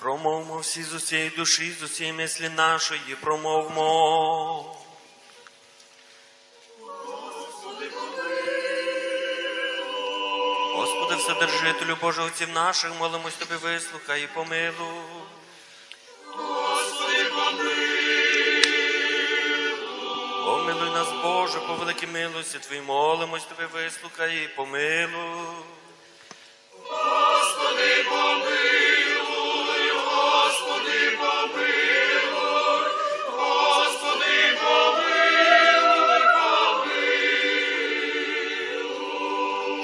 Промовмо всі з усієї душі, з усієї мислі нашої, промовмо. Господи, Вседержителю Боже, отців наших, молимось Тобі, вислухай і помилуй. Помилуй нас, Боже, по великій милості Твоїй, молимось Тобі, вислухай і помилуй.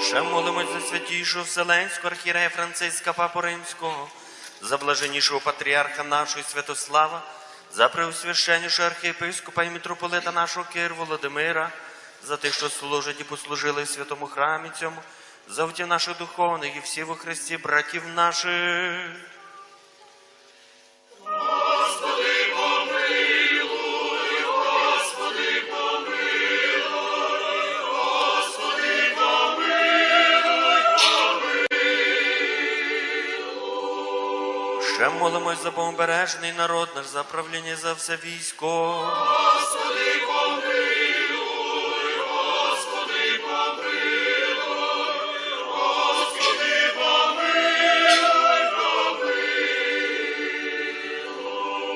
Ще молимось за святішого Вселенського архірея Франциска Папу Римського, за блаженнішого патріарха нашого Святослава, за преосвященнішого архієпископа і митрополита нашого Кир Володимира, за тих, що служать і послужили в святому храмі цьому, за втів наших духовних і всіх у Христі, братів наших. Ще молимось за бомбережний народ наш, за правління за все військо.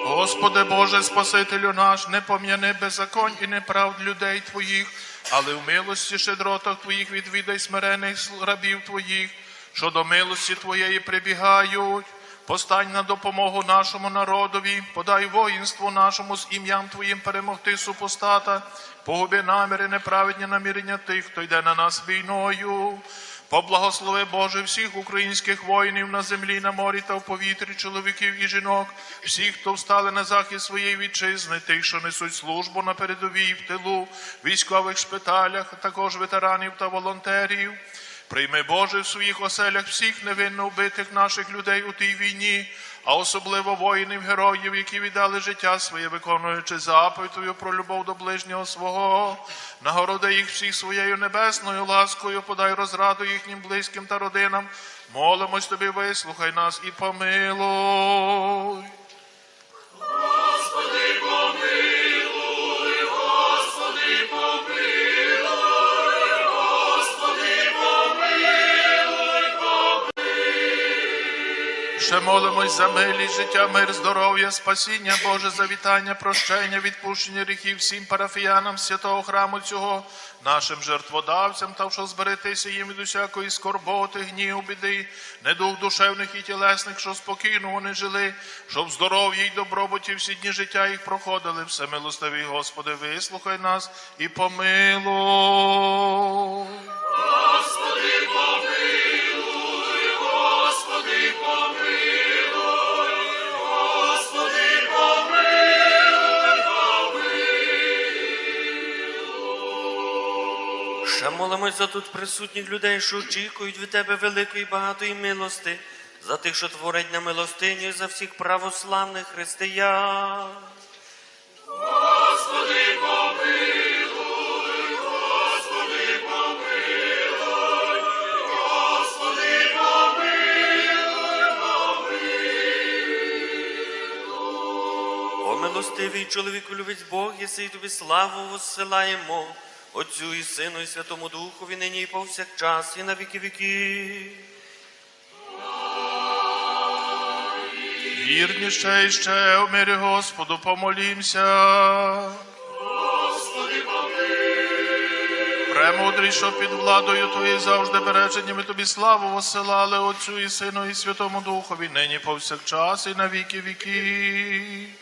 Господи Боже, Спасителю наш, не пом'яни беззаконь і неправд людей Твоїх, але в милості щедротах Твоїх відвідай смирених рабів Твоїх, що до милості Твоєї прибігають. Постань на допомогу нашому народові, подай воїнству нашому з ім'ям Твоїм перемогти супостата, погуби наміри, неправедні намірення тих, хто йде на нас війною. Поблагослови Боже всіх українських воїнів на землі, на морі та в повітрі, чоловіків і жінок, всіх, хто встали на захист своєї вітчизни, тих, що несуть службу на передовій в тилу, військових шпиталях, а також ветеранів та волонтерів. Прийми Боже в своїх оселях всіх невинно вбитих наших людей у тій війні, а особливо воїнів, героїв, які віддали життя своє, виконуючи заповідь про любов до ближнього свого. Нагороди їх всіх своєю небесною ласкою, подай розраду їхнім близьким та родинам. Молимось тобі, вислухай нас і помилуй. Ще молимось за милість, життя, мир, здоров'я, спасіння, Боже, завітання, прощення, відпущення гріхів всім парафіянам святого храму цього, нашим жертводавцям, та що зберегтися їм від усякої скорботи, гніву, біди, недух душевних і тілесних, що спокійно вони жили, щоб здоров'я й добробуті всі дні життя їх проходили. Все милостивий, Господи, вислухай нас і помилуй. Ще молимось за тут присутніх людей, що очікують від тебе великої багатої милости, за тих, що творять на милостиню, і за всіх православних християн. О милостивий чоловіку любить Бог, єси тобі славу воссилаємо, Отцю і Сину, і Святому Духові, нині і повсякчас, і на віки віки. Вірніше і ще у мирі Господу помолімся. Премудрий, що під владою Твоєю завжди береженнями тобі славу посилали Отцю і Сину і Святому Духові, нині повсякчас і на віки віки.